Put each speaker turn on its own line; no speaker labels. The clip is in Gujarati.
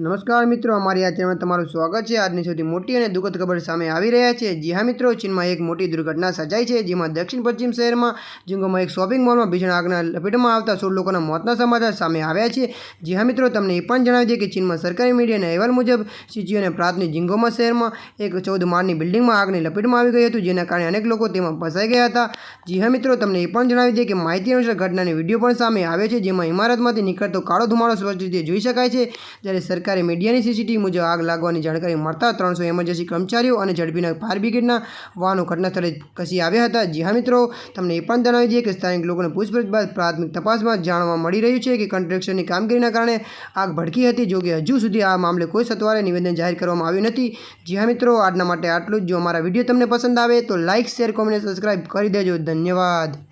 નમસ્કાર મિત્રો, અમારી આ ચેનલમાં તમારું સ્વાગત છે. આજની સૌથી મોટી અને દુઃખદ ખબર સામે આવી રહ્યા છે. જી હા મિત્રો, ચીનમાં એક મોટી દુર્ઘટના સર્જાઈ છે, જેમાં દક્ષિણ પશ્ચિમ શહેરમાં જિંગોમાં એક શોપિંગ મોલમાં ભીષણ આગના લપેટમાં આવતા સોળ લોકોના મોતના સમાચાર સામે આવ્યા છે. જી હા મિત્રો, તમને એ પણ જણાવી દઈએ કે ચીનમાં સરકારી મીડિયાના અહેવાલ મુજબ સીજીઓને પ્રાથમિક જિંગોમાં શહેરમાં એક ચૌદ માળની બિલ્ડિંગમાં આગની લપેટમાં આવી ગઈ હતું, જેના કારણે અનેક લોકો તેમાં ફસાઈ ગયા હતા. જી હા મિત્રો, તમને એ પણ જણાવી દઈએ કે માહિતી અનુસાર ઘટનાની વીડિયો પણ સામે આવે છે, જેમાં ઇમારતમાંથી નીકળતો કાળો ધુમાડો સ્પષ્ટ રીતે જોઈ શકાય છે. જ્યારે સરકારી મીડિયાની સીસીટીવી મુજબ આગ લાગવાની જાણકારી મળતા ત્રણસો એમરજન્સી કર્મચારીઓ અને ઝડપીના ફાયર બ્રિગેડના વાહનો ઘટના સ્થળે ખસી આવ્યા હતા. જી હા, મિત્રો, તમને એ પણ જણાવી દઈએ કે સ્થાનિક લોકોને પૂછપરછ બાદ પ્રાથમિક તપાસમાં જાણવા મળી રહ્યું છે કે કન્સ્ટ્રક્શનની કામગીરીના કારણે આગ ભડકી હતી, જો કે હજુ સુધી આ મામલે કોઈ સત્વારે નિવેદન જાહેર કરવામાં આવ્યું નથી. જી હા, મિત્રો, આજના માટે આટલું જ. જો અમારા વીડિયો તમને પસંદ આવે તો લાઇક શેર, કોમેન્ટ સબસ્ક્રાઈબ કરી દેજો. ધન્યવાદ.